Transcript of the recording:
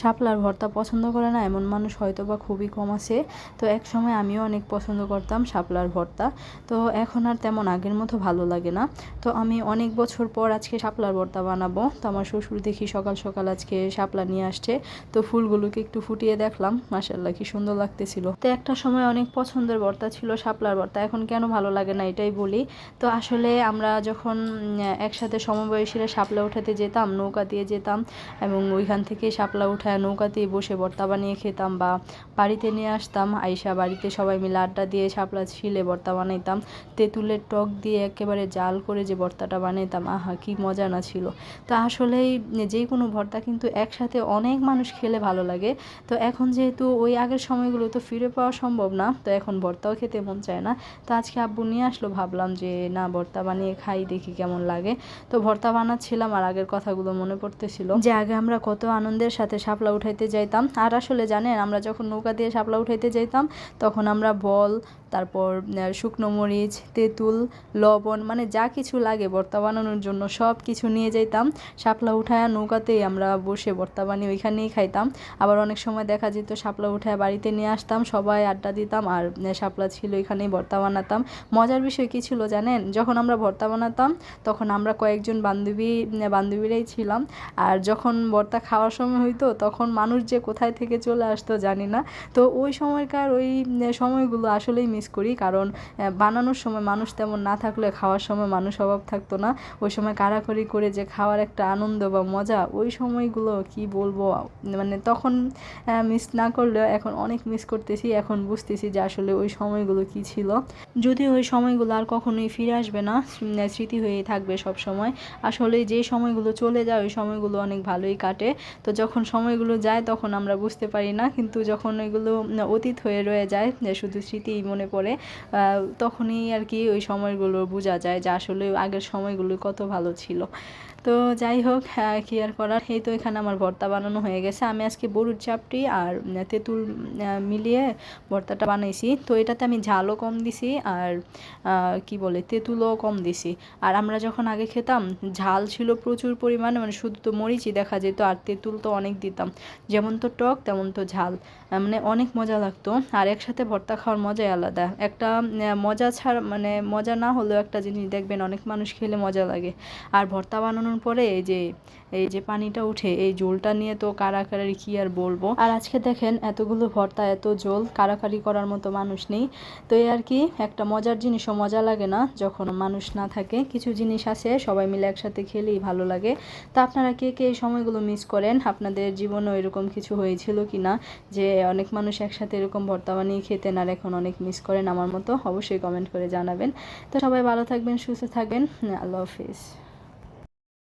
শাপলার ভর্তা পছন্দ করে না, এমন মানুষ হয়তো বা খুবই কম আছে। তো এক সময় আমিও অনেক পছন্দ করতাম শাপলার ভর্তা। তো এখন আর তেমন আগের মতো ভালো লাগে না। তো আমি অনেক বছর পর আজকে শাপলার ভর্তা বানাবো। তো আমার শ্বশুর দেখি সকাল সকাল আজকে শাপলা নিয়ে আসছে। তো ফুলগুলোকে একটু ফুটিয়ে দেখলাম। মাসাল্লাহ কি সুন্দর লাগতেছিল। তো একটা সময় অনেক পছন্দের ভর্তা ছিল শাপলার ভর্তা। এখন কেন ভালো লাগে না এটাই বলি। তো আসলে আমরা যখন একসাথে সমবয়সীরা শাপলা উঠাতে যেতাম, নৌকা দিয়ে যেতাম এবং ওইখান থেকে শাপলা উঠায় নৌকাতেই বসে ভর্তা বানিয়ে খেতাম বা বাড়িতে নিয়ে আসতাম। আইসা বাড়িতে সবাই মিলে আড্ডা দিয়ে শাপলা ছিলে ভর্তা বানাইতাম। তেঁতুলের টক দিয়ে একেবারে জাল করে যে ভর্তাটা বানাইতাম, আহা, কি মজা না ছিল। তো আসলেই যে কোনো ভর্তা কিন্তু একসাথে অনেক মানুষ খেলে ভালো লাগে। তো এখন যেহেতু ওই আগের সময়গুলো তো ফিরে পাওয়া সম্ভব না, তো এখন ভর্তাও খেতে মন চায় না। তো আজকে আব্বু নিয়ে আসলো, ভাবলাম যে না, ভর্তা বানিয়ে খাই, দেখি কেমন লাগে। তো ভর্তা বানাচ্ছিলাম আর আগের কথাগুলো মনে পড়তেছিল। যে আগে আমরা কত আনন্দের সাথে শাপলা উঠাইতে যাইতাম। আর আসলে জানেন, আমরা যখন নৌকা দিয়ে শাপলা উঠাইতে যাইতাম, তখন আমরা বল তারপর শুকনো মরিচ, তেঁতুল, লবণ মানে যা কিছু লাগে ভর্তা বানানোর জন্য সব কিছু নিয়ে যাইতাম। শাপলা উঠায় নৌকাতেই আমরা বসে ভর্তা বানিয়ে ওইখানেই খাইতাম। আবার অনেক সময় দেখা যেত শাপলা উঠায় বাড়িতে নিয়ে আসতাম, সবাই আড্ডা দিতাম আর শাপলা ছিল এখানেই ভর্তা বানাতাম। মজার বিষয় কী ছিল জানেন? যখন আমরা ভর্তা বানাতাম, তখন আমরা কয়েকজন বান্ধবী বান্ধবীরাই ছিলাম। আর যখন ভর্তা খাওয়ার সময় হইতো, তখন মানুষ যে কোথায় থেকে চলে আসতো জানি না। তো ওই সময়কার ওই সময়গুলো আসলেই মিস করি। কারণ বানানোর সময় মানুষ তেমন না থাকলে খাওয়ার সময় মানুষ অভাব থাকতো না। ওই সময় কারাকরি করে যে খাওয়ার একটা আনন্দ বা মজা, ওই সময়গুলো কি বলব? মানে তখন মিস না করলেও এখন অনেক মিস করতেছি। এখন বুঝতেছি যে আসলে ওই সময়গুলো কি ছিল। যদি ওই সময়গুলো আর কখনোই ফিরে আসবে না স্মৃতি হয়েই থাকবে সব সময়। আসলে যে সময়গুলো চলে যায়, ওই সময়গুলো অনেক ভালোই কাটে। তো যখন সময়গুলো যায়, তখন আমরা বুঝতে পারি না। কিন্তু যখন ওইগুলো অতীত হয়ে রয়ে যায় শুধু স্মৃতিই মনে আহ, তখনই আর কি ওই সময়গুলো বোঝা যায় যে আসলে আগের সময়গুলো কত ভালো ছিল। তো যাই হোক আহ, কি আর করার? এই তো এখানে আমার ভর্তা বানানো হয়ে গেছে। আমি আজকে বড়ুর চাপটি আর তেঁতুল মিলিয়ে ভর্তাটা বানাইছি। তো এটাতে আমি ঝালও কম দিছি আর কি বলে তেঁতুলও কম দিছি। আর আমরা যখন আগে খেতাম ঝাল ছিল প্রচুর পরিমাণে মানে শুধু তো মরিচই দেখা যেত আর তেঁতুল তো অনেক দিতাম। যেমন তো টক তেমন তো ঝাল। মানে অনেক মজা লাগতো। আর একসাথে ভর্তা খাওয়ার মজাই আলাদা। একটা মজা ছাড়া মানে মজা না হলেও একটা জিনিস দেখবেন অনেক মানুষ খেলে মজা লাগে। আর ভর্তা বানানোর পরে এই যে এই যে পানিটা উঠে, এই জোলটা নিয়ে তো কারাকারি কি আর বলব? আর আজকে দেখেন এতগুলো ভর্তা, এত জোল, কারাকারি করার মতো মানুষ নেই। তো এই আর কি, একটা মজার জিনিসও মজা লাগে না যখন মানুষ না থাকে। কিছু জিনিস আছে, সবাই মিলে একসাথে খেলেই ভালো লাগে। তো আপনারা কে কে এই সময়গুলো মিস করেন? আপনাদের জীবনেও এরকম কিছু হয়েছিল কি না? যে অনেক মানুষ একসাথে এরকম ভর্তা বানিয়ে খেতেন আর এখন অনেক মিস করেন আমার মতো? অবশ্যই কমেন্ট করে জানাবেন। তো সবাই ভালো থাকবেন, সুস্থ থাকবেন। আল্লাহ হাফিজ।